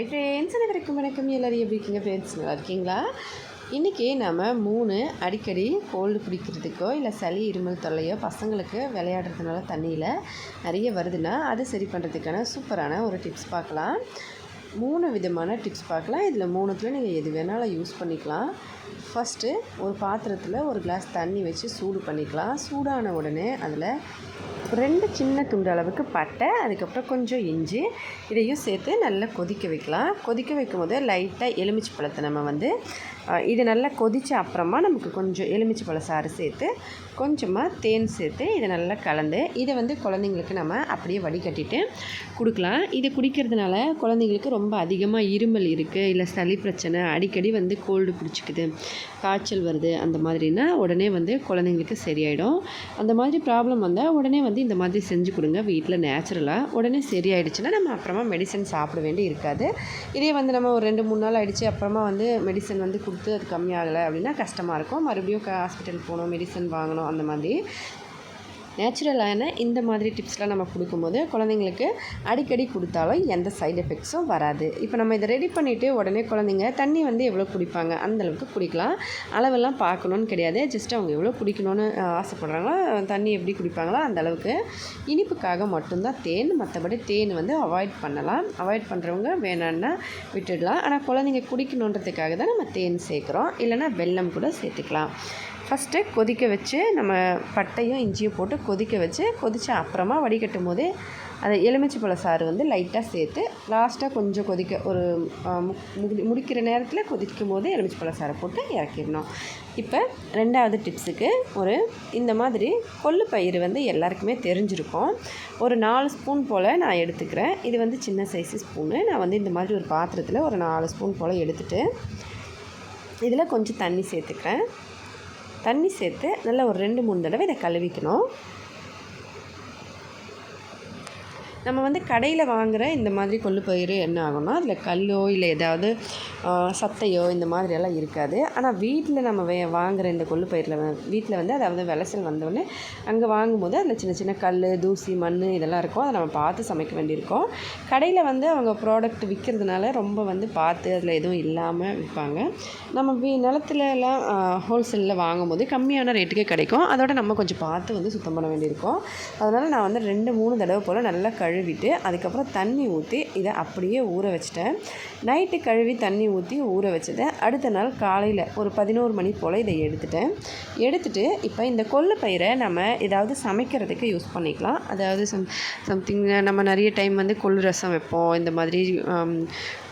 Hi friends அனைவருக்கும் வணக்கம். எல்லோரும் எப்படி இருக்கீங்க ஃப்ரெண்ட்ஸ் நல்லா இருக்கீங்களா? இன்றைக்கி நம்ம மூணு அடிக்கடி கோல்டு பிடிக்கிறதுக்கோ இல்லை சளி இருமல் தொல்லையோ பசங்களுக்கு விளையாடுறதுனால தண்ணியில் நிறைய வருதுன்னா அது சரி பண்ணுறதுக்கான சூப்பரான ஒரு டிப்ஸ் பார்க்கலாம். மூணு விதமான டிப்ஸ் பார்க்கலாம். இதில் மூணுத்தில் நீங்கள் எது வேணாலும் யூஸ் பண்ணிக்கலாம். ஃபஸ்ட்டு ஒரு பாத்திரத்தில் ஒரு கிளாஸ் தண்ணி வச்சு சூடு பண்ணிக்கலாம். சூடான உடனே அதில் ரெண்டு சின்ன துண்டு அளவுக்கு பட்டை அதுக்கப்புறம் கொஞ்சம் இஞ்சி இதையும் சேர்த்து நல்லா கொதிக்க வைக்கலாம். கொதிக்க வைக்கும் போது லைட்டாக எலுமிச்சை பழத்தை நம்ம வந்து இது நல்லா கொதித்த அப்புறமா நமக்கு கொஞ்சம் எலுமிச்சை பழ சாறு சேர்த்து கொஞ்சமாக தேன் சேர்த்து இதை நல்லா கலந்து இதை வந்து குழந்தைங்களுக்கு நம்ம அப்படியே வடிகட்டிட்டு கொடுக்கலாம். இது குடிக்கிறதுனால குழந்தைங்களுக்கு ரொம்ப அதிகமாக இருமல் இருக்குது இல்லை சளி பிரச்சனை அடிக்கடி வந்து கோல்டு பிடிச்சிக்குது. காய்ச்சல் வருது அந்த மாதிரினா உடனே வந்து குழந்தைங்களுக்கு சரியாயிடும். அந்த மாதிரி ப்ராப்ளம் வந்தால் உடனே வந்து இந்த மாதிரி செஞ்சு கொடுங்க வீட்டில் நேச்சுரலாக உடனே சரியாயிடுச்சுன்னா நம்ம அப்புறமா மெடிசன் சாப்பிட வேண்டி இருக்காது. இதே வந்து நம்ம ஒரு ரெண்டு மூணு நாள் ஆகிடுச்சு அப்புறமா வந்து மெடிசன் வந்து கொடுத்து அது கம்மியாகலை அப்படின்னா கஷ்டமாக இருக்கும். மறுபடியும் ஹாஸ்பிட்டல் போகணும் மெடிசன் வாங்கணும் அந்த மாதிரி. நேச்சுரலான இந்த மாதிரி டிப்ஸ்லாம் நம்ம கொடுக்கும்போது குழந்தைங்களுக்கு அடிக்கடி கொடுத்தாலும் எந்த சைடு எஃபெக்ட்ஸும் வராது. இப்போ நம்ம இதை ரெடி பண்ணிவிட்டு உடனே குழந்தைங்க தண்ணி வந்து எவ்வளோ குடிப்பாங்க அந்த அளவுக்கு குடிக்கலாம். அளவெல்லாம் பார்க்கணுன்னு கிடையாது. ஜஸ்ட் அவங்க எவ்வளோ குடிக்கணும்னு ஆசைப்படுறாங்களோ தண்ணி எப்படி குடிப்பாங்களோ அந்தளவுக்கு இனிப்புக்காக மட்டும்தான் தேன் மற்றபடி தேன் வந்து அவாய்ட் பண்ணலாம். அவாய்ட் பண்ணுறவங்க வேணான்னா விட்டுடலாம். ஆனால் குழந்தைங்க குடிக்கணுன்றதுக்காக தான் நம்ம தேன் சேர்க்குறோம். இல்லைன்னா வெல்லம் கூட சேர்த்துக்கலாம். ஃபஸ்ட்டு கொதிக்க வச்சு நம்ம பட்டையும் இஞ்சியும் போட்டு கொதிக்க வச்சு கொதித்த அப்புறமா வடிகட்டும் போது அதை எலுமிச்சைப்பழ சாறு வந்து லைட்டாக சேர்த்து லாஸ்ட்டாக கொஞ்சம் கொதிக்க ஒரு மு- முடி முடிக்கிற நேரத்தில் கொதிக்கும் போது எலுமிச்சைப்பழ சாறை போட்டு இறக்கிடணும். இப்போ ரெண்டாவது டிப்ஸுக்கு ஒரு இந்த மாதிரி கொள்ளு பயிறு வந்து எல்லாருக்குமே தெரிஞ்சிருக்கும். ஒரு நாலு ஸ்பூன் போல் நான் எடுத்துக்கிறேன். இது வந்து சின்ன சைஸு ஸ்பூனு நான் வந்து இந்த மாதிரி ஒரு பாத்திரத்தில் ஒரு நாலு ஸ்பூன் போல் எடுத்துகிட்டு இதில் கொஞ்சம் தண்ணி சேர்த்துக்கிறேன். தண்ணி சேர்த்து நல்லா ஒரு ரெண்டு மூணு தடவை இதை கழுவிக்கணும். நம்ம வந்து கடையில் வாங்குகிற இந்த மாதிரி கொள்ளு பயிர் என்ன ஆகும்னா அதில் கல்லோ இல்லை ஏதாவது சத்தையோ இந்த மாதிரியெல்லாம் இருக்காது. ஆனால் வீட்டில் நம்ம வே வாங்குகிற இந்த கொள்ளு பயிரில் வீட்டில் வந்து அதாவது விளைச்சல் வந்தோடனே அங்கே வாங்கும்போது அதில் சின்ன சின்ன கல் தூசி மண் இதெல்லாம் இருக்கும். அதை நம்ம பார்த்து சமைக்க வேண்டியிருக்கும். கடையில் வந்து அவங்க ப்ராடக்ட் விற்கிறதுனால ரொம்ப வந்து பார்த்து அதில் எதுவும் இல்லாமல் விற்பாங்க நம்ம வீ நிலத்துல எல்லாம் ஹோல்சேலில் வாங்கும்போது கம்மியான ரேட்டுக்கே கிடைக்கும். அதோட நம்ம கொஞ்சம் பார்த்து வந்து சுத்தம் பண்ண வேண்டியிருக்கும். அதனால் நான் வந்து ரெண்டு மூணு தடவை போல் நல்லா கழுவிட்டு அதுக்கப்புறம் தண்ணி ஊற்றி இதை அப்படியே ஊற வச்சிட்டேன். நைட்டு கழுவி தண்ணி ஊற்றி ஊற வச்சதை அடுத்த நாள் காலையில் ஒரு பதினோரு மணி போல் இதை எடுத்துட்டேன். எடுத்துட்டு இப்போ இந்த கொள்ளு பயிரை நம்ம ஏதாவது சமைக்கிறதுக்கு யூஸ் பண்ணிக்கலாம். அதாவது சம் சம்திங் நம்ம நிறைய டைம் வந்து கொள்ளு ரசம் வைப்போம். இந்த மாதிரி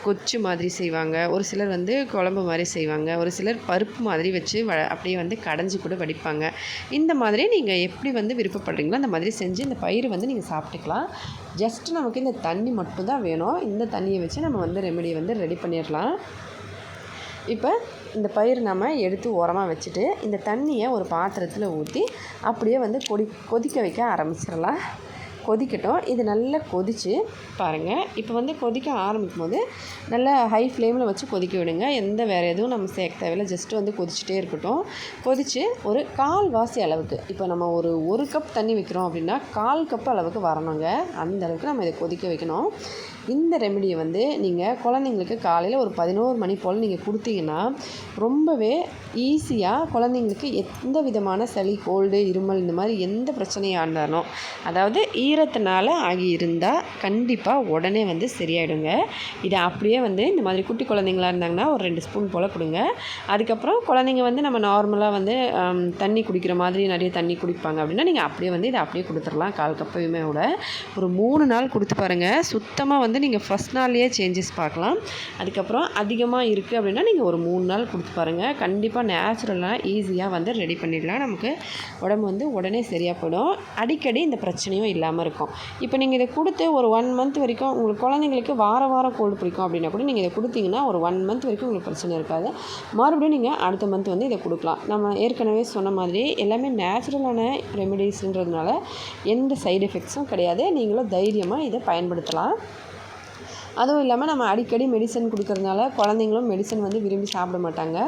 கொச்சு மாதிரி செய்வாங்க. ஒரு சிலர் வந்து குழம்பு மாதிரி செய்வாங்க. ஒரு சிலர் பருப்பு மாதிரி வச்சு வ அப்படியே வந்து கடைஞ்சி கூட வடிப்பாங்க. இந்த மாதிரி நீங்கள் எப்படி வந்து விருப்பப்படுறீங்களோ அந்த மாதிரி செஞ்சு இந்த பயிர் வந்து நீங்கள் சாப்பிட்டுக்கலாம். ஜஸ்ட் நமக்கு இந்த தண்ணி மட்டும்தான் வேணும். இந்த தண்ணியை வச்சு நம்ம வந்து ரெமெடியை வந்து ரெடி பண்ணிடலாம். இப்போ இந்த பயிர் நம்ம எடுத்து உரமாக வச்சுட்டு இந்த தண்ணியை ஒரு பாத்திரத்தில் ஊற்றி அப்படியே வந்து கொடி கொதிக்க வைக்க ஆரம்பிச்சிடலாம். கொதிக்கட்டும். இது நல்லா கொதிச்சு பாருங்கள் இப்போ வந்து கொதிக்க ஆரம்பிக்கும் போது நல்லா ஹை ஃப்ளேமில் வச்சு கொதிக்க விடுங்க. எந்த வேறு எதுவும் நம்ம சேர்க்க தேவையில்ல. ஜஸ்ட் வந்து கொதிச்சுட்டே இருக்கட்டும். கொதித்து ஒரு கால் வாசி அளவுக்கு இப்போ நம்ம ஒரு ஒரு கப் தண்ணி வைக்கிறோம் அப்படின்னா கால் கப் அளவுக்கு வரணுங்க. அந்த அளவுக்கு நம்ம இதை கொதிக்க வைக்கணும். இந்த ரெமெடியை வந்து நீங்கள் குழந்தைங்களுக்கு காலையில் ஒரு பதினோரு மணி போல் நீங்கள் கொடுத்தீங்கன்னா ரொம்பவே ஈஸியாக குழந்தைங்களுக்கு எந்த விதமான சளி கோல்டு இருமல் இந்த மாதிரி எந்த பிரச்சனையாக இருந்தாலும் அதாவது ஈரத்தினால ஆகி இருந்தால் கண்டிப்பாக உடனே வந்து சரியாயிடுங்க. இதை அப்படியே வந்து இந்த மாதிரி குட்டி குழந்தைங்களா இருந்தாங்கன்னா ஒரு ரெண்டு ஸ்பூன் போல் கொடுங்க. அதுக்கப்புறம் குழந்தைங்க வந்து நம்ம நார்மலாக வந்து தண்ணி குடிக்கிற மாதிரி நிறைய தண்ணி குடிப்பாங்க அப்படின்னா நீங்கள் அப்படியே வந்து இதை அப்படியே கொடுத்துடலாம். கால் கப்பையுமே விட ஒரு மூணு நாள் கொடுத்து பாருங்கள் சுத்தமாக வந்து நீங்கள் ஃபஸ்ட் நாள்லேயே சேஞ்சஸ் பார்க்கலாம். அதுக்கப்புறம் அதிகமாக இருக்குது அப்படின்னா நீங்கள் ஒரு மூணு நாள் கொடுத்து பாருங்கள் கண்டிப்பாக நேச்சுரலாக ஈஸியாக வந்து ரெடி பண்ணிடலாம். நமக்கு உடம்பு வந்து உடனே சரியாக போயிடும். அடிக்கடி இந்த பிரச்சனையும் இல்லாமல் இருக்கும். இப்போ நீங்கள் இதை கொடுத்து ஒரு ஒன் மந்த் வரைக்கும் உங்களுக்கு குழந்தைங்களுக்கு வார வாரம் கோல்டு பிடிக்கும் அப்படின்னா கூட நீங்கள் இதை கொடுத்தீங்கன்னா ஒரு ஒன் மந்த் வரைக்கும் உங்களுக்கு பிரச்சனை இருக்காது. மறுபடியும் நீங்கள் அடுத்த மந்த் வந்து இதை கொடுக்கலாம். நம்ம ஏற்கனவே சொன்ன மாதிரி எல்லாமே நேச்சுரலான ரெமெடிஸ்ன்றதுனால எந்த சைடு எஃபெக்ட்ஸும் கிடையாது. நீங்களும் தைரியமாக இதை பயன்படுத்தலாம். அதுவும் இல்லாமல் நம்ம அடிக்கடி மெடிசன் கொடுக்கறதுனால குழந்தைங்களும் மெடிசன் வந்து விரும்பி சாப்பிட மாட்டாங்க.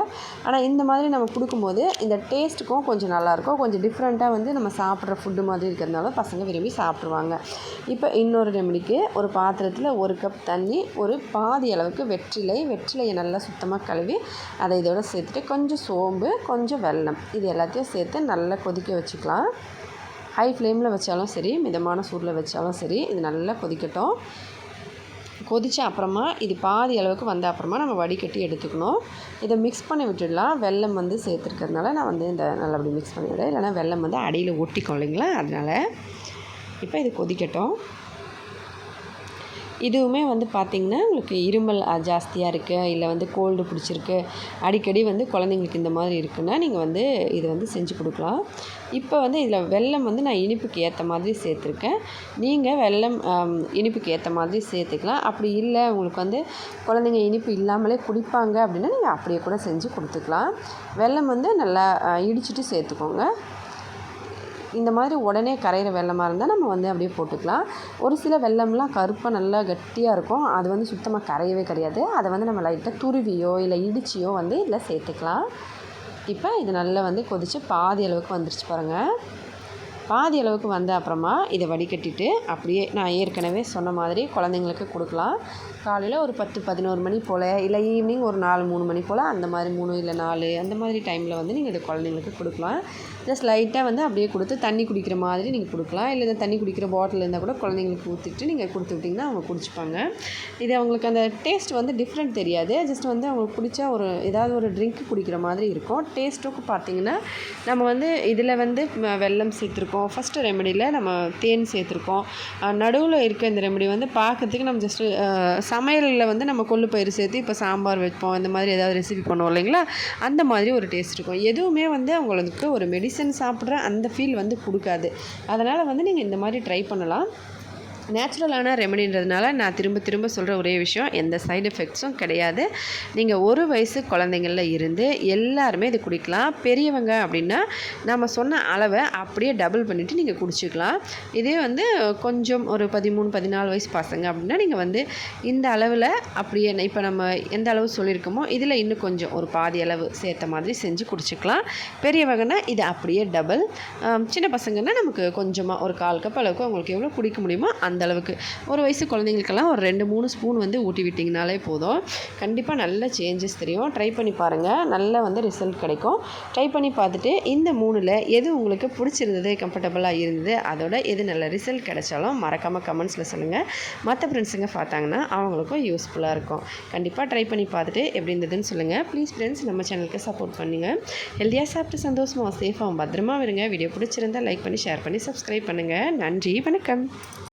ஆனால் இந்த மாதிரி நம்ம கொடுக்கும்போது இந்த டேஸ்ட்டுக்கும் கொஞ்சம் நல்லாயிருக்கும். கொஞ்சம் டிஃப்ரெண்ட்டாக வந்து நம்ம சாப்பிட்ற ஃபுட்டு மாதிரி இருக்கிறதுனால பசங்க விரும்பி சாப்பிட்ருவாங்க இப்போ இன்னொரு ரெமடிக்கு ஒரு பாத்திரத்தில் ஒரு கப் தண்ணி ஒரு பாதி அளவுக்கு வெற்றிலை வெற்றிலையை நல்லா சுத்தமாக கழுவி அதை இதோட சேர்த்துட்டு கொஞ்சம் சோம்பு கொஞ்சம் வெல்லம் இது எல்லாத்தையும் சேர்த்து நல்லா கொதிக்க வச்சுக்கலாம். ஹை ஃப்ளேமில் வச்சாலும் சரி மிதமான சூடில் வச்சாலும் சரி இது நல்லா கொதிக்கட்டும். கொதித்த அப்புறமா இது பாதி அளவுக்கு வந்த அப்புறமா நம்ம வடிகட்டி எடுத்துக்கணும். இதை மிக்ஸ் பண்ணி விட்டுடலாம். வெல்லம் வந்து சேர்த்துருக்கிறதுனால நான் வந்து இந்த நல்லபடி அப்படி மிக்ஸ் பண்ணிவிடுறேன் இல்லைனா வெல்லம் வந்து அடியில் ஒட்டிக்கும் இல்லைங்களா? அதனால் இப்போ இது கொதிக்கட்டும். இதுவுமே வந்து பார்த்திங்கன்னா உங்களுக்கு இருமல் ஜாஸ்தியாக இருக்குது இல்லை வந்து கோல்டு பிடிச்சிருக்கு அடிக்கடி வந்து குழந்தைங்களுக்கு இந்த மாதிரி இருக்குன்னா நீங்கள் வந்து இது வந்து செஞ்சு கொடுக்கலாம். இப்போ வந்து இதில் வெல்லம் வந்து நான் இனிப்புக்கு ஏற்ற மாதிரி சேர்த்துருக்கேன். நீங்கள் வெள்ளம் இனிப்புக்கு ஏற்ற மாதிரி சேர்த்துக்கலாம். அப்படி இல்லை உங்களுக்கு வந்து குழந்தைங்க இனிப்பு இல்லாமலே குடிப்பாங்க அப்படின்னா நீங்கள் அப்படியே கூட செஞ்சு கொடுத்துக்கலாம். வெல்லம் வந்து நல்லா இடிச்சிட்டு சேர்த்துக்கோங்க. இந்த மாதிரி உடனே கரையிற வெள்ளமாக இருந்தால் நம்ம வந்து அப்படியே போட்டுக்கலாம். ஒரு சில வெல்லம்லாம் கருப்பாக நல்லா கட்டியாக இருக்கும். அது வந்து சுத்தமாக கரையவே கிடையாது அதை வந்து நம்ம லைட்டாக துருவியோ இல்லை இடிச்சியோ வந்து இதில் சேர்த்துக்கலாம். இப்போ இது நல்லா வந்து கொதித்து பாதி அளவுக்கு வந்துருச்சு பாருங்கள் பாதி அளவுக்கு வந்த அப்புறமா இதை வடிகட்டிட்டு அப்படியே நான் ஏற்கனவே சொன்ன மாதிரி குழந்தைங்களுக்கு கொடுக்கலாம். காலையில் ஒரு பத்து பதினோரு மணி போல் இல்லை ஈவினிங் ஒரு நாலு மூணு மணி போல் அந்த மாதிரி மூணு இல்லை நாலு அந்த மாதிரி டைமில் வந்து நீங்கள் இதை குழந்தைங்களுக்கு கொடுக்கலாம். ஜஸ்ட் லைட்டாக வந்து அப்படியே கொடுத்து தண்ணி குடிக்கிற மாதிரி நீங்கள் கொடுக்கலாம். இல்லை தண்ணி குடிக்கிற பாட்டில் இருந்தால் கூட குழந்தைங்களுக்கு ஊற்றிட்டு நீங்கள் கொடுத்து விட்டிங்கன்னா அவங்க குடிச்சிப்பாங்க. இது அவங்களுக்கு அந்த டேஸ்ட் வந்து டிஃப்ரெண்ட் தெரியாது. ஜஸ்ட் வந்து அவங்களுக்கு பிடிச்ச ஒரு ஏதாவது ஒரு ட்ரிங்க் குடிக்கிற மாதிரி இருக்கும். டேஸ்ட்டுக்கு பார்த்தீங்கன்னா நம்ம வந்து இதில் வந்து வெல்லம் சேர்த்துருக்கோம். ஃபஸ்ட்டு ரெமடியில் நம்ம தேன் சேர்த்துருக்கோம். நடுவில் இருக்க இந்த ரெமடி வந்து பார்க்கறதுக்கு நம்ம ஜஸ்ட்டு சமையலில் வந்து நம்ம கொள்ளு பயிர் சேர்த்து இப்போ சாம்பார் வைப்போம். இந்த மாதிரி ஏதாவது ரெசிபி பண்ணுவோம் இல்லைங்களா? அந்த மாதிரி ஒரு டேஸ்ட் இருக்கும். எதுவுமே வந்து அவங்களுக்கு ஒரு மெடிசன் சாப்பிட்ற அந்த ஃபீல் வந்து கொடுக்காது. அதனால் வந்து நீங்கள் இந்த மாதிரி ட்ரை பண்ணலாம். நேச்சுரலான ரெமடின்றதுனால நான் திரும்ப திரும்ப சொல்கிற ஒரே விஷயம் எந்த சைடு எஃபெக்ட்ஸும் கிடையாது. நீங்கள் ஒரு வயசு குழந்தைங்களில் இருந்து எல்லாருமே இது குடிக்கலாம். பெரியவங்க அப்படின்னா நம்ம சொன்ன அளவை அப்படியே டபுள் பண்ணிவிட்டு நீங்கள் குடிச்சிக்கலாம். இதே வந்து கொஞ்சம் ஒரு பதிமூணு பதினாலு வயசு பசங்க அப்படின்னா நீங்கள் வந்து இந்த அளவில் அப்படியே இப்போ நம்ம எந்த அளவு சொல்லியிருக்கோமோ இதில் இன்னும் கொஞ்சம் ஒரு பாதி அளவு சேர்த்த மாதிரி செஞ்சு குடிச்சிக்கலாம். பெரியவங்கன்னா இது அப்படியே டபுள். சின்ன பசங்கன்னா நமக்கு கொஞ்சமாக ஒரு கால் கப் அளவுக்கு உங்களுக்கு எவ்வளோ குடிக்க முடியுமோ அந்த அந்த அளவுக்கு. ஒரு வயசு குழந்தைங்களுக்கெல்லாம் ஒரு ரெண்டு மூணு ஸ்பூன் வந்து ஊட்டி விட்டிங்கனாலே போதும். கண்டிப்பாக நல்ல சேஞ்சஸ் தெரியும். ட்ரை பண்ணி பாருங்கள் நல்ல வந்து ரிசல்ட் கிடைக்கும். ட்ரை பண்ணி பார்த்துட்டு இந்த மூணில் எது உங்களுக்கு பிடிச்சிருந்தது கம்ஃபர்டபுளாக இருந்தது அதோட எது நல்ல ரிசல்ட் கிடைச்சாலும் மறக்காமல் கமெண்ட்ஸில் சொல்லுங்கள் மற்ற ஃப்ரெண்ட்ஸுங்க பார்த்தாங்கன்னா அவங்களுக்கும் யூஸ்ஃபுல்லாக இருக்கும். கண்டிப்பாக ட்ரை பண்ணி பார்த்துட்டு எப்படி இருந்ததுன்னு சொல்லுங்கள் ப்ளீஸ் ஃப்ரெண்ட்ஸ் நம்ம சேனலுக்கு சப்போர்ட் பண்ணுங்கள் ஹெல்த்தியாக சாப்பிட்டு சந்தோஷமாக சேஃபாகவும் பத்திரமா விடுங்க வீடியோ பிடிச்சிருந்தால் லைக் பண்ணி ஷேர் பண்ணி சப்ஸ்கிரைப் பண்ணுங்கள் நன்றி வணக்கம்.